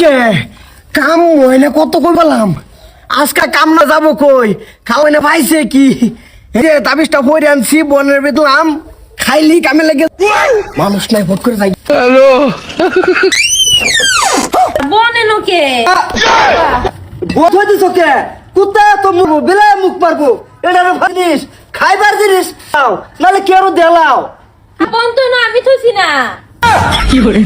কে? কাম হইলে কত কই পেলাম আজকে কাম না যাব কই? খাওয়াই না পাইছে কি? যে তাবিজটা পরে আনছি বনের বেদলাম খাইলি কামে লেগে মানুষ নাই ভোট করে যাই। বনে লোকে। বোধ হয়ে দিছ কে? কুত্তা তো মুখ বেলা মুখ পারব এটা জিনিস। খাইবার জিনিস নাহলে কে আরও দেলাও? তো না আমি থইছি না। তোলা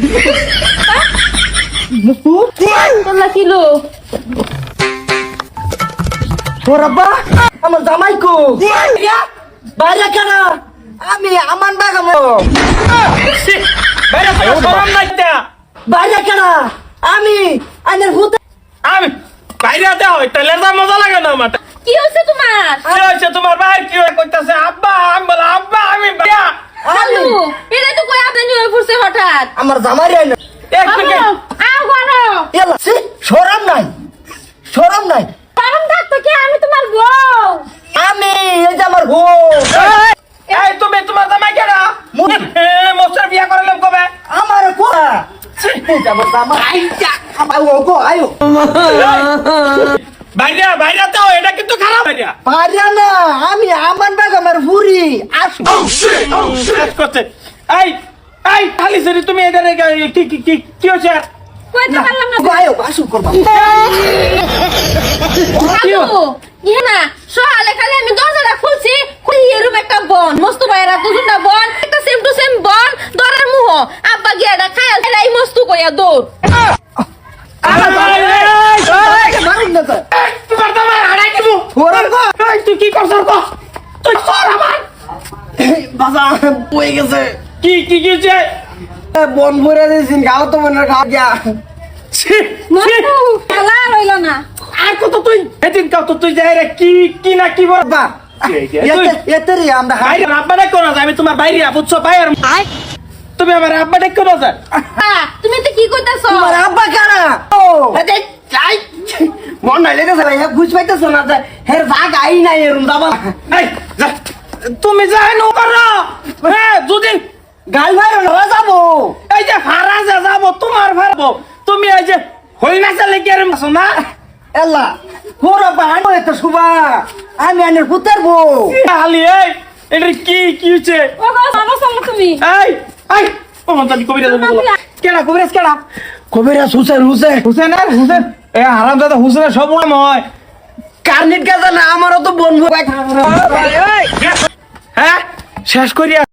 কিলো তোর আব্বা আমার জামাই বাইরে কেন? আমি আমার বাগাম বাইরে কেন? আমি আইনের ভূত। আমি বাইরে হয় তাহলে যা মজা লাগে না আমার। কি হচ্ছে তোমার? কি হয়েছে তোমার ভাই? কি হয়ে কইতাছে আব্বা আমি বলে আব্বা আমি আলু এটা তো কই আপনি হয়ে পড়ছে হঠাৎ। আমার জামাই আইন এক থেকে আও ঘরো এলা সি সরম নাই সরম নাই কারণ থাকতো কি আমি তোমার বউ আমি এই যে আমার ভূ এই তুমি তোমার জামাই কেডা মুই। মোস্টার বিয়া করালাম কবে আমার কোয়া এই যে আমার জামাই আইয়া আইও গো আইও বাইরে বাইরে তো এটা কিন্তু খারাপ বাইরে। পারিয়া না আমি আমার বাগামের ভুরি আসো শেষ করছে এই এই খালি সরি তুমি এটা কি কি কি কি হয়েছে কইতে পারলাম না। আইও বাসু করবা। ইয়ে না সকালে খালি আমি দরজাটা খুলছি খুলি এরম একটা বন মস্ত ভাইরা দুজনটা বন একটা সেম টু সেম বন দরের মুহ আব্বা গিয়াটা খায়াল এই মস্ত কইয়া দৌড় না তুই কি করছ কো তুই সর আমার বাসা বয়ে গেছে কি কি কি হয়েছে এ, বন ভরে দিয়েছেন গাও তো মনে গিয়া রইল না আর কত তুই এদিন কাউ তো তুই যাই রে কি কি না কি বল বা এই যে, এতে এতে রে আমরা হাই বাইরে আব্বা ডাক করো আমি তোমার বাইরে বুঝছ বাইরে তুমি আমার আব্বা ডাক করো যা আ, তুমি তো কি কইতাছ তোমার আব্বা কারা? ও। এতে চাই মন নাই লেগেছে ভাই হ্যাঁ বুঝ পাইতেছ না যে হের ভাগ আই নাই এরম দাবা। এই যা তুমি যাই নো করো হ্যাঁ যদি গাল ভাই হয়ে যাব এই যে হারা যা যাব তোমার ভাড়াবো তুমি এই যে হই না চালে কি এরম না? এলা পুরো বাহানো এত শুভা আমি আনের পুতের বউ। হালি এই এটা কি কি হচ্ছে ও গো তুমি। এই এই ও মন্তানি কবিরা দেবো বলো। কেডা কবিরাজ কেডা? কবিরা হুসেন হুসেন। হুসেন আর হুসেন? এ হারাম দাদা হুসেনের সব নাম হয় কার্নিট গাজা না আমারও তো বন্ধু। হ্যাঁ শেষ করিয়া